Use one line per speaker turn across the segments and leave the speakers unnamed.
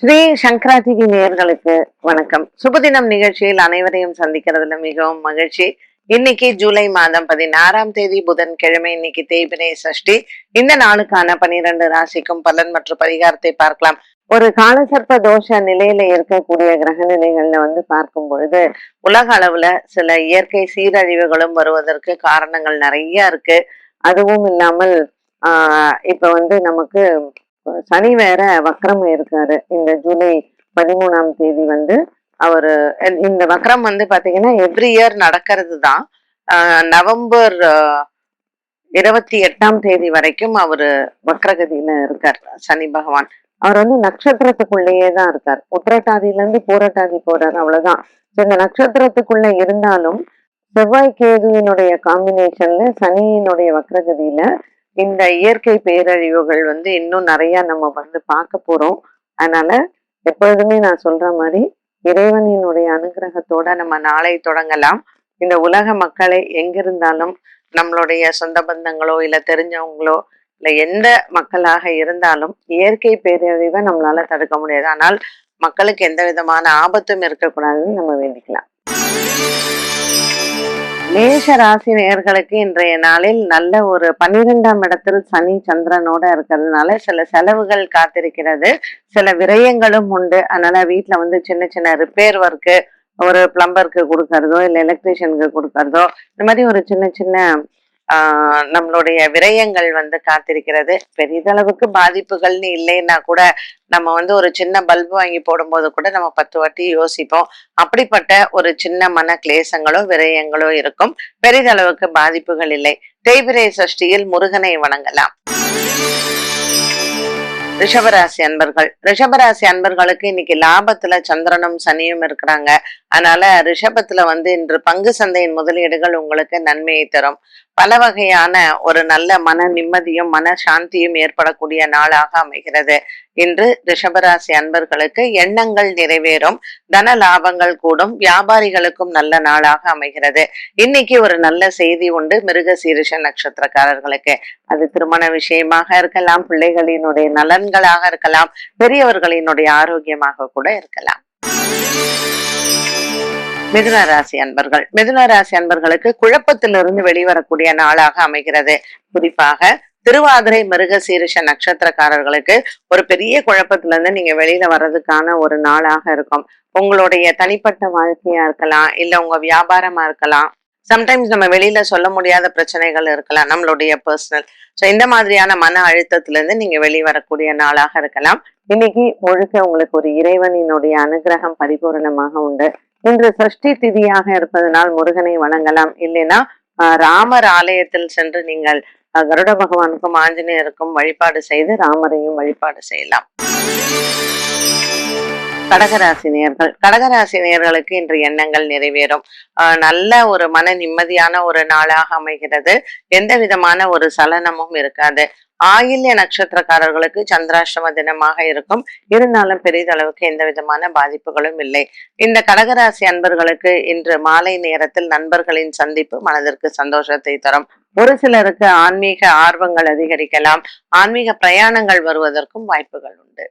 ஸ்ரீ சங்கரா TV நேயர்களுக்கு வணக்கம். சுபதினம் நிகழ்ச்சியில் அனைவரையும் சந்திக்கிறதுல மிகவும் மகிழ்ச்சி. இன்னைக்கு ஜூலை மாதம் பதினாறாம் தேதி புதன்கிழமை இன்னைக்கு தேய்பிரை சஷ்டி. இந்த நாளுக்கான பனிரெண்டு ராசிக்கும் பலன் மற்றும் பரிகாரத்தை பார்க்கலாம். ஒரு காலசர்ப்ப தோஷ நிலையில இருக்கக்கூடிய கிரக நிலைகள்ல வந்து பார்க்கும் பொழுது உலக அளவுல சில இயற்கை சீரழிவுகளும் வருவதற்கு காரணங்கள் நிறைய இருக்கு. அதுவும் இல்லாமல் ஆஹ் இப்ப வந்து நமக்கு சனி வேற வக்ரம் இருக்காரு இந்த ஜூலை பதிமூணாம் தேதி வந்து அவரு இந்த வக்ரம் வந்து பாத்தீங்கன்னா எவ்ரி இயர் நடக்கிறது தான் நவம்பர் இருபத்தி எட்டாம் தேதி வரைக்கும் அவரு வக்ரகதியில இருக்கார் சனி பகவான். அவர் வந்து நட்சத்திரத்துக்குள்ளேயே தான் இருக்கார். உத்திரட்டாதியில இருந்து பூரட்டாதி போறாரு அவ்வளவுதான். இந்த நட்சத்திரத்துக்குள்ள இருந்தாலும் செவ்வாய் கேதுவினுடைய காம்பினேஷன்ல சனியினுடைய வக்ரகதியில இந்த இயற்கை பேரழிவுகள் வந்து இன்னும் நிறைய நம்ம வந்து பார்க்க போறோம். அதனால எப்பொழுதுமே நான் சொல்ற மாதிரி இறைவனினுடைய அனுகிரகத்தோட நம்ம நாளை தொடங்கலாம். இந்த உலக மக்களை எங்கிருந்தாலும் நம்மளுடைய சொந்த பந்தங்களோ இல்ல தெரிஞ்சவங்களோ இல்ல எந்த மக்களாக இருந்தாலும் இயற்கை பேரழிவை நம்மளால தடுக்க முடியாது. ஆனால் மக்களுக்கு எந்த விதமான ஆபத்தும் இருக்கக்கூடாதுன்னு நம்ம வேண்டிக்கலாம். மேஷ ராசி நேர்களுக்கு இன்றைய நாளில் நல்ல ஒரு பன்னிரெண்டாம் இடத்தில் சனி சந்திரனோட இருக்கிறதுனால சில செலவுகள் காத்திருக்கிறது. சில விரயங்களும் உண்டு. அதனால வீட்டுல வந்து சின்ன சின்ன ரிப்பேர் ஒர்க்கு ஒரு பிளம்பருக்கு கொடுக்கறதோ இல்லை எலக்ட்ரீஷியனுக்கு கொடுக்கறதோ இந்த மாதிரி ஒரு சின்ன சின்ன நம்மளுடைய விரயங்கள் வந்து காத்திருக்கிறது. பெரிதளவுக்கு பாதிப்புகள்னு இல்லைன்னா கூட நம்ம வந்து ஒரு சின்ன பல்பு வாங்கி போடும்போது கூட நம்ம பத்து வாட்டி யோசிப்போம். அப்படிப்பட்ட ஒரு சின்ன மன கிளேசங்களோ விரயங்களோ இருக்கும். பெரிதளவுக்கு பாதிப்புகள் இல்லை. தேய்பிரை சஷ்டியில் முருகனை வணங்கலாம். ரிஷபராசி அன்பர்கள். ரிஷபராசி அன்பர்களுக்கு இன்னைக்கு லாபத்துல சந்திரனும் சனியும் இருக்கிறாங்க. அதனால ரிஷபத்துல வந்து இன்று பங்கு சந்தையின் முதலீடுகள் உங்களுக்கு நன்மையை தரும். பல வகையான ஒரு நல்ல மன நிம்மதியும் மன சாந்தியும் ஏற்படக்கூடிய நாளாக அமைகிறது. இன்று ரிஷபராசி அன்பர்களுக்கு எண்ணங்கள் நிறைவேறும் தன லாபங்கள் கூடும் வியாபாரிகளுக்கும் நல்ல நாளாக அமைகிறது. இன்னைக்கு ஒரு நல்ல செய்தி உண்டு மிருக சீரிஷ நட்சத்திரக்காரர்களுக்கு. அது திருமண விஷயமாக இருக்கலாம் பிள்ளைகளினுடைய நலன்களாக இருக்கலாம் பெரியவர்களினுடைய ஆரோக்கியமாக கூட இருக்கலாம். மிதுன ராசி அன்பர்கள். மிதுன ராசி அன்பர்களுக்கு குழப்பத்திலிருந்து வெளிவரக்கூடிய நாளாக அமைகிறது. குறிப்பாக திருவாதிரை மிருக சீரிஷ நட்சத்திரக்காரர்களுக்கு ஒரு பெரிய குழப்பத்துல இருந்து நீங்க வெளியில வர்றதுக்கான ஒரு நாளாக இருக்கும். உங்களுடைய தனிப்பட்ட வாழ்க்கையா இருக்கலாம் இல்ல உங்க வியாபாரமா இருக்கலாம். சம்டைம்ஸ் நம்ம வெளியில சொல்ல முடியாத பிரச்சனைகள் இருக்கலாம் நம்மளுடைய பர்சனல் ஸோ இந்த மாதிரியான மன அழுத்தத்துல இருந்து நீங்க வெளிவரக்கூடிய நாளாக இருக்கலாம். இன்னைக்கு முழுக்க உங்களுக்கு ஒரு இறைவனினுடைய அனுகிரகம் பரிபூரணமாக உண்டு. இன்று சஷ்டி திதியாக இருப்பதனால் முருகனை வணங்கலாம். இல்லைன்னா ஆஹ், ராமர் ஆலயத்தில் சென்று நீங்கள் கருட பகவானுக்கும் ஆஞ்சநேயருக்கும் வழிபாடு செய்து ராமரையும் வழிபாடு செய்யலாம். கடகராசி நேர்கள் கடகராசி நேர்களுக்கு இன்று எண்ணங்கள் நிறைவேறும். நல்ல ஒரு மன நிம்மதியான ஒரு நாளாக அமைகிறது. எந்த விதமான ஒரு சலனமும் இருக்காது. ஆயில்ய நட்சத்திரக்காரர்களுக்கு சந்திராஷ்டம தினமாக இருக்கும். இருந்தாலும் பெரிதளவுக்கு எந்த விதமான பாதிப்புகளும் இல்லை. இந்த கடகராசி அன்பர்களுக்கு இன்று மாலை நேரத்தில் நண்பர்களின் சந்திப்பு மனதிற்கு சந்தோஷத்தை தரும். ஒரு சிலருக்கு ஆன்மீக ஆர்வங்கள் அதிகரிக்கலாம். ஆன்மீக பிரயாணங்கள் வருவதற்கும் வாய்ப்புகள் உண்டு.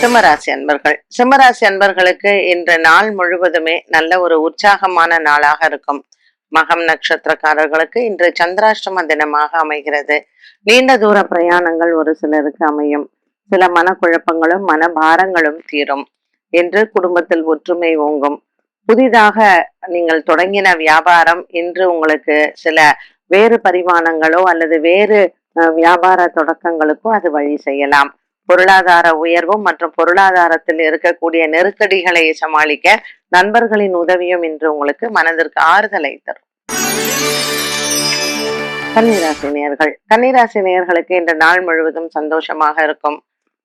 சிம்மராசி அன்பர்கள். சிம்மராசி அன்பர்களுக்கு இன்று நாள் முழுவதுமே நல்ல ஒரு உற்சாகமான நாளாக இருக்கும். மகம் நட்சத்திரக்காரர்களுக்கு இன்று சந்திராஷ்டம தினமாக அமைகிறது. நீண்ட தூர பிரயாணங்கள் ஒரு சிலருக்கு அமையும். சில மனக்குழப்பங்களும் மனபாரங்களும் தீரும். என்று குடும்பத்தில் ஒற்றுமை ஓங்கும். புதிதாக நீங்கள் தொடங்கின வியாபாரம் இன்று உங்களுக்கு சில வேறு பரிமாணங்களோ அல்லது வேறு வியாபார தொடக்கங்களுக்கோ அது வழி செய்யலாம். பொருளாதார உயர்வும் மற்றும் பொருளாதாரத்தில் இருக்கக்கூடிய நெருக்கடிகளை சமாளிக்க நண்பர்களின் உதவியும் இன்று உங்களுக்கு மனதிற்கு ஆறுதலை தரும். கன்னிராசி நேயர்கள். கன்னிராசி நேயர்களுக்கு இன்று நாள் முழுவதும் சந்தோஷமாக இருக்கும்.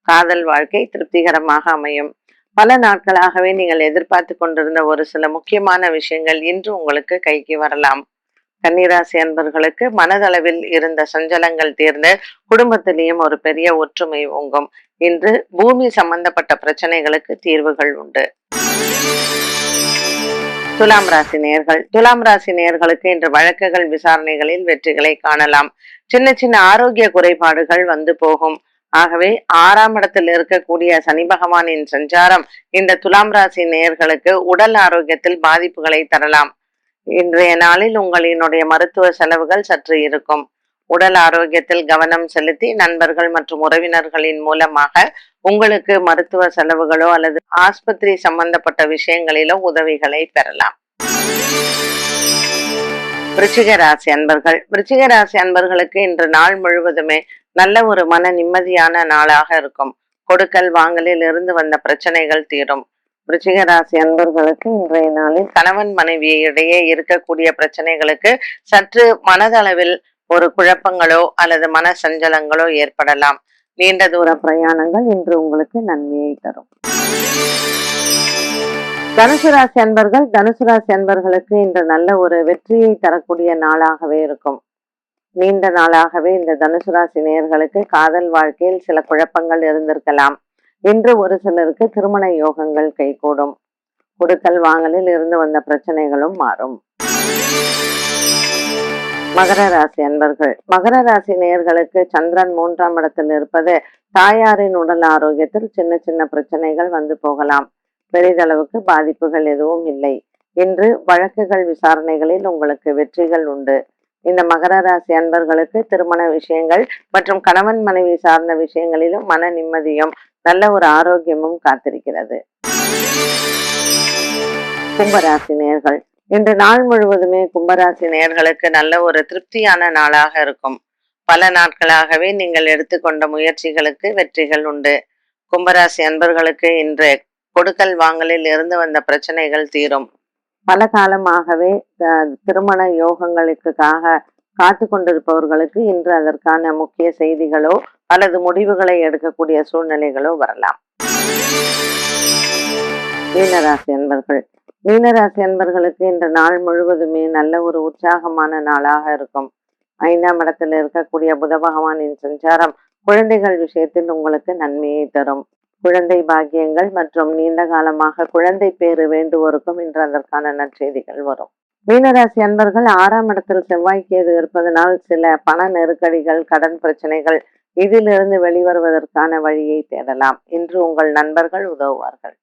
காதல் வாழ்க்கை திருப்திகரமாக அமையும். பல நாட்களாகவே நீங்கள் எதிர்பார்த்து கொண்டிருந்த ஒரு சில முக்கியமான விஷயங்கள் இன்று உங்களுக்கு கைக்கு வரலாம். கன்னிராசி அன்பர்களுக்கு மனதளவில் இருந்த சஞ்சலங்கள் தீர்ந்து குடும்பத்திலேயும் ஒரு பெரிய ஒற்றுமை ஓங்கும். இன்று பூமி சம்பந்தப்பட்ட பிரச்சனைகளுக்கு தீர்வுகள் உண்டு. துலாம் ராசி நேயர்கள் துலாம் ராசி நேயர்களுக்கு இன்று வழக்குகள் விசாரணைகளில் வெற்றிகளை காணலாம். சின்ன சின்ன ஆரோக்கிய குறைபாடுகள் வந்து போகும். ஆகவே ஆறாம் இடத்தில் இருக்கக்கூடிய சனி பகவானின் சஞ்சாரம் இந்த துலாம் ராசி நேயர்களுக்கு உடல் ஆரோக்கியத்தில் பாதிப்புகளை தரலாம். இன்றைய நாளில் உங்களினுடைய மருத்துவ செலவுகள் சற்று இருக்கும். உடல் ஆரோக்கியத்தில் கவனம் செலுத்தி நண்பர்கள் மற்றும் உறவினர்களின் மூலமாக உங்களுக்கு மருத்துவ செலவுகளோ அல்லது ஆஸ்பத்திரி சம்பந்தப்பட்ட விஷயங்களிலோ உதவிகளை பெறலாம். விருச்சிக ராசி அன்பர்கள். விருச்சிக ராசி அன்பர்களுக்கு இன்று நாள் முழுவதுமே நல்ல ஒரு மன நிம்மதியான நாளாக இருக்கும். கொடுக்கல் வாங்கலில் இருந்து வந்த பிரச்சனைகள் தீரும். விருச்சிக ராசி அன்பர்களுக்கு இன்றைய நாளில் கணவன் மனைவி இடையே இருக்கக்கூடிய பிரச்சனைகளுக்கு சற்று மனதளவில் ஒரு குழப்பங்களோ அல்லது மன சஞ்சலங்களோ ஏற்படலாம். நீண்ட தூர பிரயாணங்கள் இன்று உங்களுக்கு நன்மையை தரும். தனுசு ராசி அன்பர்கள் தனுசு ராசி அன்பர்களுக்கு இன்று நல்ல ஒரு வெற்றியை தரக்கூடிய நாளாகவே இருக்கும். நீண்ட நாளாகவே இந்த தனுசு ராசி நேர்களுக்கு காதல் வாழ்க்கையில் சில குழப்பங்கள் இருந்திருக்கலாம். இன்று ஒரு சிலருக்கு திருமண யோகங்கள் கைகூடும். கொடுக்கல் வாங்கலில் இருந்து வந்த பிரச்சனைகளும் மாறும். மகர ராசி அன்பர்கள் மகர ராசி நேயர்களுக்கு சந்திரன் மூன்றாம் இடத்தில் இருப்பது தாயாரின் உடல் ஆரோக்கியத்தில் சின்ன சின்ன பிரச்சனைகள் வந்து போகலாம். பெரிதளவுக்கு பாதிப்புகள் எதுவும் இல்லை. இன்று வழக்குகள் விசாரணைகளில் உங்களுக்கு வெற்றிகள் உண்டு. இந்த மகர ராசி அன்பர்களுக்கு திருமண விஷயங்கள் மற்றும் கணவன் மனைவி சார்ந்த விஷயங்களிலும் மன நிம்மதியும் நல்ல ஒரு ஆரோக்கியமும் காத்திருக்கிறது. கும்பராசி நேர்கள். இன்று நாள் முழுவதுமே கும்பராசி நேர்களுக்கு நல்ல ஒரு திருப்தியான நாளாக இருக்கும். பல நாட்களாகவே நீங்கள் எடுத்துக்கொண்ட முயற்சிகளுக்கு வெற்றிகள் உண்டு. கும்பராசி அன்பர்களுக்கு இன்று கொடுக்கல் வாங்கலில் இருந்து வந்த பிரச்சனைகள் தீரும். பல காலமாகவே திருமண யோகங்களுக்காக காத்து கொண்டிருப்பவர்களுக்கு இன்று அதற்கான முக்கிய செய்திகளோ அல்லது முடிவுகளை எடுக்கக்கூடிய சூழ்நிலைகளோ வரலாம். மீனராசி அன்பர்கள். மீனராசி அன்பர்களுக்கு இன்று நாள் முழுவதுமே நல்ல ஒரு உற்சாகமான நாளாக இருக்கும். ஐந்தாம் இடத்தில் இருக்கக்கூடிய புத பகவானின் சஞ்சாரம் குழந்தைகள் விஷயத்தில் உங்களுக்கு நன்மையை தரும். குழந்தை பாக்கியங்கள் மற்றும் நீண்ட காலமாக குழந்தை பேறு வேண்டுவோருக்கும் இன்று அதற்கான நற்செய்திகள் வரும். மீனராசி அன்பர்கள் ஆறாம் இடத்தில் செவ்வாய் கேது இருப்பதனால் சில பண நெருக்கடிகள் கடன் பிரச்சனைகள் இதிலிருந்து வெளிவருவதற்கான வழியை தேடலாம். இன்று உங்கள் நண்பர்கள் உதவுவார்கள்.